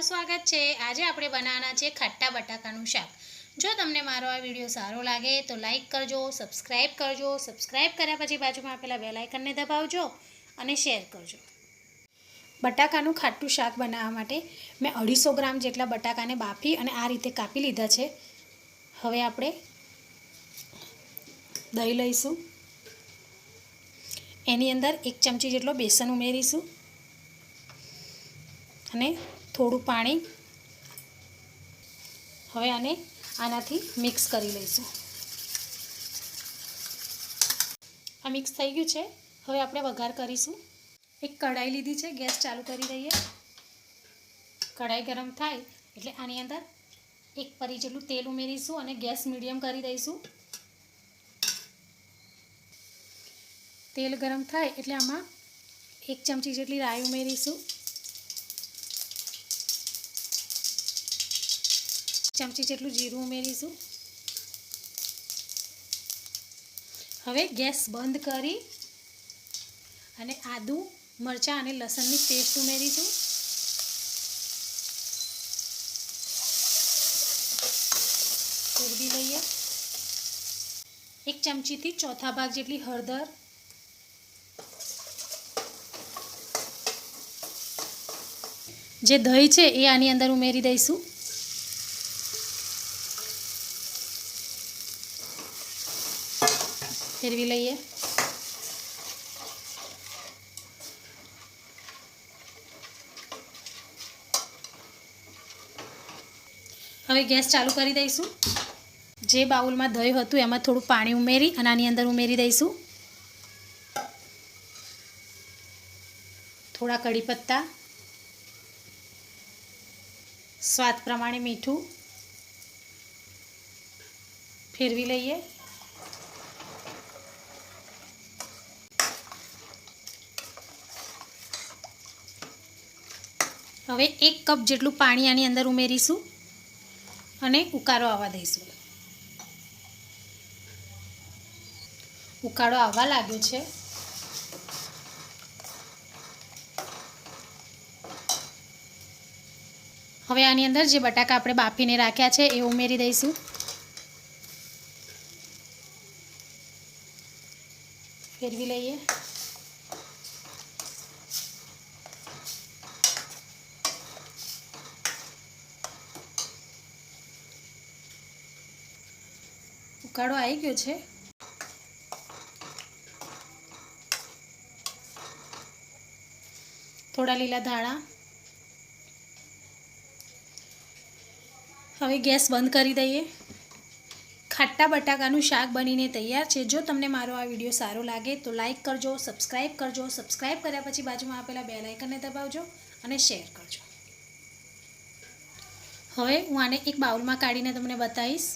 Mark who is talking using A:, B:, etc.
A: સ્વાગત છે. આજે આપણે બનાવવાના છે ખાટ્ટા બટાકાનું શાક. જો તમને મારો આ વીડિયો સારો લાગે તો લાઈક કરજો સબસ્ક્રાઈબ કરજો સબસ્ક્રાઈબ કર્યા પછી બાજુમાં આપેલા બેલ આઇકનને દબાવજો અને શેર કરજો. બટાકાનું ખાટું શાક બનાવવા માટે મેં અઢીસો ગ્રામ જેટલા બટાકાને બાફી અને આ રીતે કાપી લીધા છે. હવે આપણે દહીં લઈશું. એની અંદર એક ચમચી જેટલો બેસન ઉમેરીશું. અને થોડું પાણી હવે આને આનાથી મિક્સ કરી લઈશું. આ મિક્સ થઈ ગયું છે. હવે આપણે વઘાર કરીશું. એક કઢાઈ લીધી છે. ગેસ ચાલુ કરી દઈએ. કઢાઈ ગરમ થાય એટલે આની અંદર એક પરી જેટલું તેલ ઉમેરીશું અને ગેસ મીડિયમ કરી દઈશું. તેલ ગરમ થાય એટલે આમાં એક ચમચી જેટલી રાઈ ઉમેરીશું. ચમચી જેટલું જીરું ઉમેરીશું. હવે ગેસ બંધ કરી અને આદું, મરચાં અને લસણની પેસ્ટ ઉમેરીશું. ફેરવી લઈએ. એક ચમચીથી ચોથા ભાગ જેટલી હળદર. જે દહીં છે એ આની અંદર ઉમેરી દઈશું. ફેરવી લઈએ. હવે ગેસ ચાલુ કરી દઈશું. જે બાઉલમાં દહીં હતું એમાં થોડું પાણી ઉમેરી અને આની અંદર ઉમેરી દઈશું. થોડા કઢી પત્તા સ્વાદ પ્રમાણે મીઠું ફેરવી લઈએ. હવે એક કપ જેટલું પાણી આની અંદર ઉમેરીશું અને ઉકાળો આવવા દઈશું. ઉકાળો આવવા લાગ્યો છે. હવે આની અંદર જે બટાકા આપણે બાફીને રાખ્યા છે એ ઉમેરી દઈશું. ફેરવી લઈએ. ઉકાળો આવી ગયો છે. થોડા લીલા ધાણા. હવે ગેસ બંધ કરી દઈએ. ખાટા બટાકાનું શાક બનીને તૈયાર છે. જો તમને મારો આ વીડિયો સારો લાગે તો લાઈક કરજો સબસ્ક્રાઈબ કરજો. સબસ્ક્રાઈબ કર્યા પછી બાજુમાં આપેલા બે લાઇકનને દબાવજો અને શેર કરજો. હવે હું આને એક બાઉલમાં કાઢીને તમને બતાવીશ.